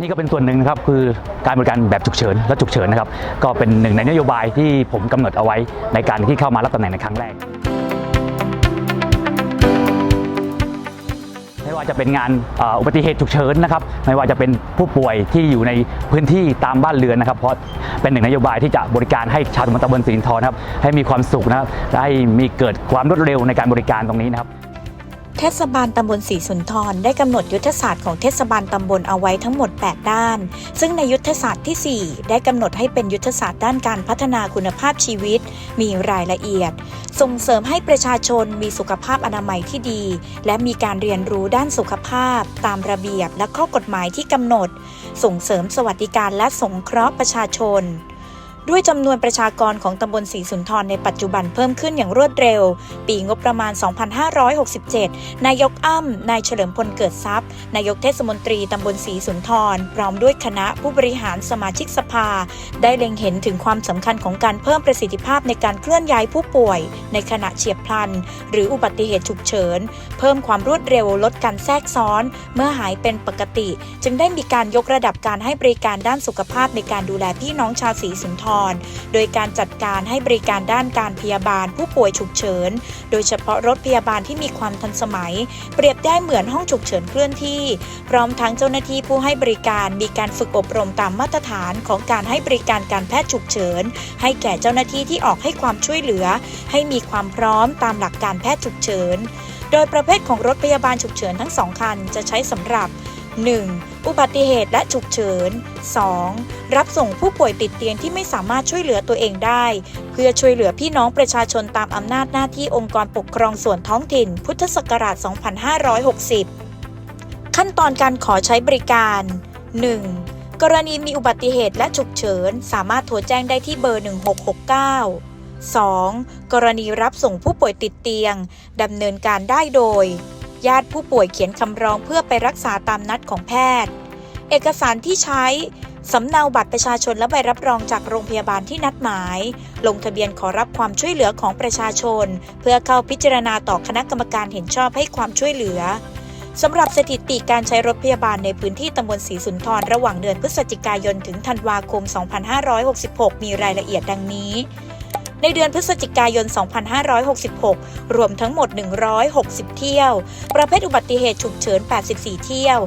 นี่ก็เป็นส่วนหนึ่งนะครับคือการบริการแบบฉุกเฉินและฉุกเฉินนะครับก็เป็นหนึ่งในนโยบายที่ผมกำหนดเอาไว้ในการที่เข้ามารับตำแหน่งในครั้งแรกไม่ว่าจะเป็นงานอุบัติเหตุฉุกเฉินนะครับไม่ว่าจะเป็นผู้ป่วยที่อยู่ในพื้นที่ตามบ้านเรือนนะครับเพราะเป็นหนึ่งนโยบายที่จะบริการให้ชาวตำบลสินทรนะครับให้มีความสุขนะครับให้มีเกิดความรวดเร็วในการบริการตรงนี้นะครับ เทศบาลตำบลศรีสุนทรได้กำหนดยุทธศาสตร์ของเทศบาลตำบลเอาไว้ทั้งหมด 8 ด้าน ซึ่งในยุทธศาสตร์ทีสี่ 4 ได้กำหนดให้เป็นยุทธศาสตร์ด้านการพัฒนาคุณภาพชีวิต มีรายละเอียด ส่งเสริมให้ประชาชนมีสุขภาพอนามัยที่ดี และมีการเรียนรู้ด้านสุขภาพ ตามระเบียบและข้อกฎหมายที่กำหนด ส่งเสริมสวัสดิการและสงเคราะห์ประชาชน ด้วยจำนวนประชากรของตำบลศรีสุนทรในปัจจุบันเพิ่มขึ้นอย่างรวดเร็ว ปีงบประมาณ 2567 นายกอ้ำนายเฉลิมพลเกิดทรัพย์ นายกเทศมนตรีตำบลศรีสุนทร พร้อมด้วยคณะผู้บริหารสมาชิกสภา ได้เล็งเห็นถึงความสำคัญของการเพิ่มประสิทธิภาพในการเคลื่อนย้ายผู้ป่วย ในขณะเฉียบพลัน หรืออุบัติเหตุฉุกเฉิน เพิ่มความรวดเร็วลดการแทรกซ้อน เมื่อหายเป็นปกติ จึงได้มีการยกระดับการให้บริการด้านสุขภาพในการดูแลพี่น้องชาวศรีสุนทรโดยการจัดการให้บริการด้านการพยาบาลผู้ป่วยฉุกเฉิน โดยเฉพาะรถพยาบาลที่มีความทันสมัย เปรียบได้เหมือนห้องฉุกเฉินเคลื่อนที่ พร้อมทั้งเจ้าหน้าที่ผู้ให้บริการมีการฝึกอบรมตามมาตรฐานของการให้บริการการแพทย์ฉุกเฉิน ให้แก่เจ้าหน้าที่ที่ออกให้ความช่วยเหลือ ให้มีความพร้อมตามหลักการแพทย์ฉุกเฉิน โดยประเภทของรถพยาบาลฉุกเฉินทั้งสองคันจะใช้สำหรับ 1. อุบัติเหตุและฉุกเฉิน 2. รับส่งผู้ป่วยติดเตียงที่ไม่สามารถช่วยเหลือตัวเองได้ เพื่อช่วยเหลือพี่น้องประชาชนตามอำนาจหน้าที่องค์กรปกครองส่วนท้องถิ่น พุทธศักราช 2560 ขั้นตอนการขอใช้บริการ 1. กรณีมีอุบัติเหตุและฉุกเฉิน สามารถโทรแจ้งได้ที่เบอร์ 1669 2. กรณีรับส่งผู้ป่วยติดเตียง ดำเนินการได้โดย ญาติผู้ป่วยเขียนคำร้องเพื่อไปรักษาตามนัดของแพทย์ เอกสารที่ใช้สำเนาบัตรประชาชนและใบรับรองจากโรงพยาบาลที่นัดหมาย ลงทะเบียนขอรับความช่วยเหลือของประชาชน เพื่อเข้าพิจารณาต่อคณะกรรมการเห็นชอบให้ความช่วยเหลือสำหรับสถิติการใช้รถพยาบาลในพื้นที่ตำบลศรีสุนทรระหว่างเดือนพฤศจิกายนถึงธันวาคม 2566 มีรายละเอียดดังนี้ ในเดือนพฤศจิกายน 2566 รวมทั้งหมด 160 เที่ยว ประเภทอุบัติเหตุฉุกเฉิน 84 เที่ยว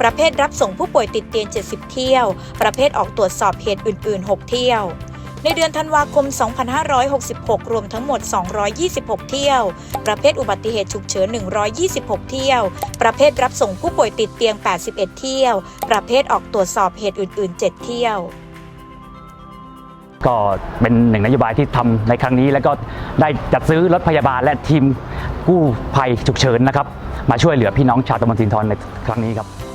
ประเภทรับส่งผู้ป่วยติดเตียง 70 เที่ยว ประเภทออกตรวจสอบเหตุอื่น ๆ 6 เที่ยวในเดือนธันวาคม 2566 รวมทั้งหมด 226 เที่ยว ประเภทอุบัติเหตุฉุกเฉิน 126 เที่ยว ประเภทรับส่งผู้ป่วยติดเตียง 81 เที่ยว ประเภทออกตรวจสอบเหตุอื่น ๆ 7 เที่ยว ก็เป็นหนึ่งนโยบายที่ทำในครั้งนี้ แล้วก็ได้จัดซื้อรถพยาบาลและทีมกู้ภัยฉุกเฉินนะครับมาช่วยเหลือพี่น้องชาวตำบลสินทรในครั้งนี้ครับ